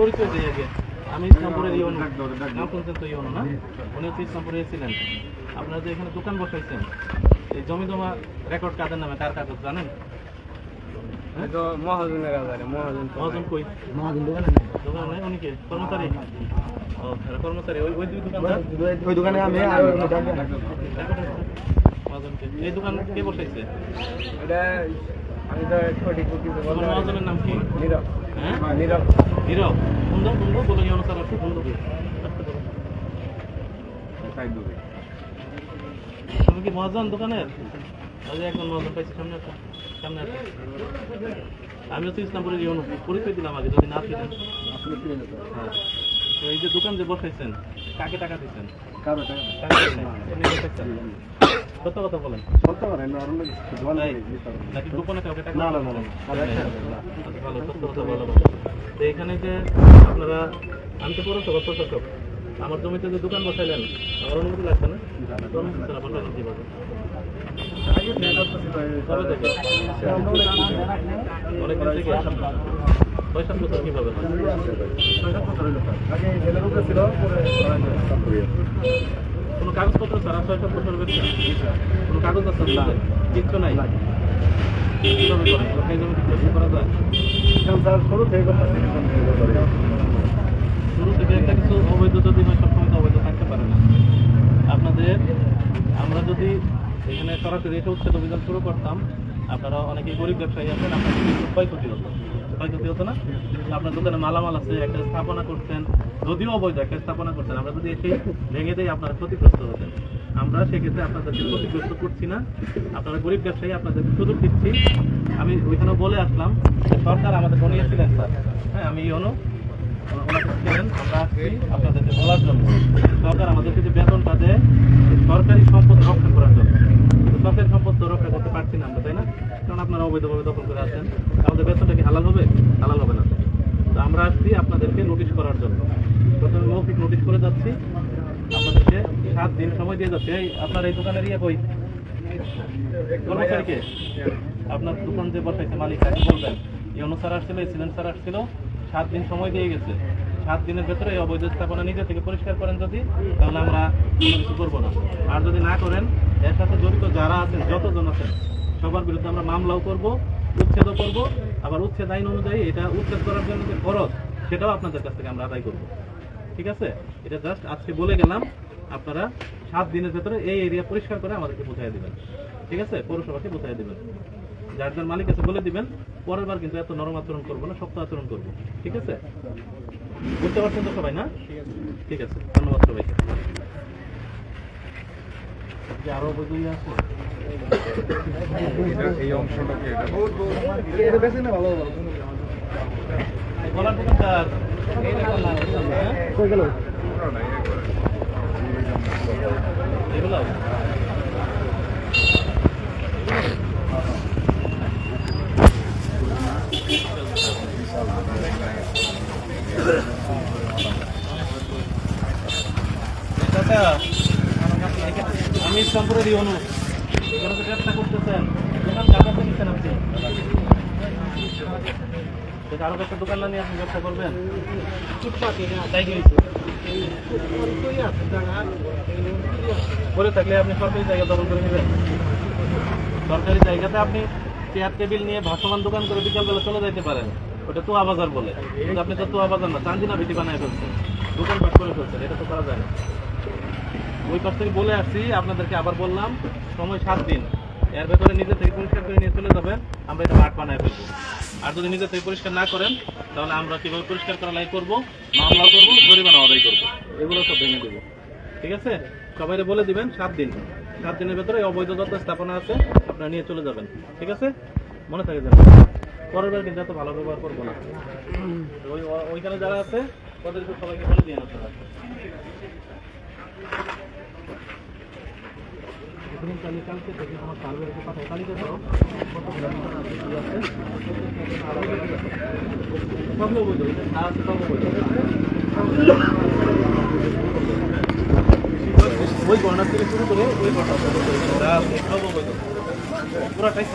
পরিচয় দিই আগে। আমি ইসলামপুরের ইউনো নাম শুনছেন তো ইউনো না? উনি হচ্ছে ইসলামপুরে এসেছিলেন আপনারা যে এখানে দোকান বসাইছেন এই জমি জমা রেকর্ড কাদের নামে? কার কাগজ জানেন? মহাজনের কাছে মহাজন মহাজন কই? মহাজন দোকানে দোকান নাই? উনি কে? কর্মচারী? ও কর্মচারী। ওই ওই দুই দোকানদার? ওই দোকানে আমি আর মহাজনকে এই দোকান কে বসাইছে? এটা আমি তো সঠিক। মহাজনের নাম কি? নীরব। হ্যাঁ? নীরব। হিরো সুন্দর সুন্দর বলে অনুসার আছে তুমি কি মহাজন দোকানের? ওই যে একজন মহাজন পাইছি সামনে আছে সামনে আছে আমি হচ্ছে ইসলামপুরের ইউনো পরিচয় দিলাম আগে যদি না ছিলেন হ্যাঁ। তো এই যে দোকান যে বসাইছেন কাকে টাকা দিচ্ছেন? কারও টাকা। সত্য কথা বলেন। দিতে পারেন। নাকি গোপনে কাউকে টাকা না, না, না, ভালো সত্য কথা ভালো তো এখানে যে আপনারা আমি তো পৌরসভা প্রশাসক। আমার জমিতে যে দোকান বসাইলেন আমার অনুমতি লাগবে না? কীভাবে কবে থেকে অনেক দিন থেকে ছয় সাত বছর আগে জেলের উপরে ছিল, কোনো কাগজপত্র ছাড়া ছয় সাত বছর হয়েছে কোনো কাগজ আছে? আপনাদের? কিচ্ছু নাই। শুরু থেকে একটা কিছু অবৈধ যদি হয় সবসময় তো অবৈধ থাকতে পারে না। আপনাদের আমরা যদি এখানে সরাসরি এসে উচ্ছেদ অভিযান শুরু করতাম আপনারা অনেকেই গরিব ব্যবসায়ী আছেন আপনাদের কিছু ক্ষয়ক্ষতি হতো। ক্ষয়ক্ষতি হতো না। আপনার দোকানে মালামাল আছে, একটা স্থাপনা করছেন যদিও অবৈধ একটা স্থাপনা করছেন আমরা যদি এসে ভেঙে দেই, আপনারা ক্ষতিগ্রস্ত হতেন। আমরা সেক্ষেত্রে আপনাদেরকে ক্ষতিগ্রস্ত করছি না। আপনারা গরিব ব্যবসায়ী, আপনাদেরকে সুযোগ দিচ্ছি। আমি ওইখানেও বলে আসলাম সরকার আমাদের বনিয়েছিলেন, স্যার। হ্যাঁ আমি আসছি আপনাদেরকে বলার জন্য। সরকার আমাদেরকে যে বেতনটা দেয় সরকারি সম্পদ রক্ষা করার জন্য। সরকারি সম্পদ রক্ষা করতে পারছি না আমরা, তাই না? কারণ আপনারা অবৈধভাবে দখল করে আছেন আমাদের বেতনটা কি হালাল হবে হালাল হবে না তো আমরা আসছি আপনাদেরকে নোটিশ করার জন্য প্রথমে মৌখিক নোটিশ করে যাচ্ছি আপনাদেরকে সাত দিন সময় দিয়ে যাচ্ছে। এই, আপনার এই দোকানের ইয়ে কই? কর্মচারীকে আপনার দোকান যে বসাইছে মালিক, তাকে বলবেন। ইউনো স্যার আসছিল এসিলেন্ট স্যার আসছিল, সাত দিন সময় দিয়ে গেছে। সাত দিনের ভেতরে এই অবৈধ স্থাপনা নিজে থেকে পরিষ্কার করেন যদি, তাহলে আমরা কোনো কিছু করব না। আর যদি না করেন, এর সাথে জড়িত যারা আছেন, যতজন আছেন, সবার বিরুদ্ধে আমরা মামলাও করব, উচ্ছেদও করব। আবার উচ্ছেদ আইন অনুযায়ী এটা উচ্ছেদ করার জন্য যে খরচ, সেটাও আপনাদের কাছ থেকে আমরা আদায় করব। ঠিক আছে? এটা জাস্ট আজকে বলে গেলাম। আপনারা সাত দিনের ভেতরে এই এরিয়া পরিষ্কার করে আমাদেরকে বোঝাই দিবেন। ঠিক আছে? পৌরসভাকে বোঝাই দিবেন। যার যার মালিক আছে বলে দিবেন। পরের বার কিন্তু এত নরম আচরণ করব না শক্ত আচরণ করব। ঠিক আছে? বুঝতে পারছেন তো সবাই না? ঠিক আছে ধন্যবাদ সবাইকে। আরও বই আছে? এটা বেশি না ভালো ভালো। এই গলার দোকানদার হ্যাঁ? কই গেল এগুলো চাচা, আমি ইসলামপুরের ইউনু এখানে তো ব্যবসা করতেছেন কাটা তো নিচ্ছেন আপনি কাছে দোকান না নিয়ে আপনি ব্যবসা করবেন? করে থাকলে আপনি সরকারি জায়গা দখল করে নেবেন। সরকারি জায়গাতে আপনি চেয়ার টেবিল নিয়ে ভাসমান দোকান করে বিকালবেলা চলে যাইতে পারেন। ওটা তোয়া বাজার বলে। কিন্তু আপনি তো তোয়া বাজার না চান্দিনা ভিটি বানায় ফেলছেন। দোকান পাট করে ফেলছেন এটা তো করা যায় না। ওই পাশ থেকে বলে আসছি আপনাদেরকে আবার বললাম সময় সাত দিন। এর ভেতরে নিজে থেকে পরিষ্কার করে নিয়ে চলে যাবেন আমরা এটা মাঠ বানায় ফেলব। আর যদি নিজে থেকে পরিষ্কার না করেন, তাহলে আমরা কীভাবে পরিষ্কার করা লাই করব? মামলা করব, জরিমানা আদায় করব। এগুলো সব ভেঙে দেবো। ঠিক আছে? সবাইকে বলে দিবেন, সাত দিন। সাত দিনের ভেতরে অবৈধ যত স্থাপনা আছে, আপনারা নিয়ে চলে যাবেন। ঠিক আছে? মনে থাকে যাবেন পরের বার কিন্তু এত ভালো ব্যবহার করব না। ওই ওইখানে যারা আছে তাদেরকে সবাইকে বলে দিয়ে আপনারা এখানে কালি কালকে থেকে আমার সার্ভেকে পাঠাও তালিকা আছে সবগুলো বই দেবো যা আছে সব বই ওই গণনা থেকে শুরু করে ওই গণনা সব বই পুরাটাই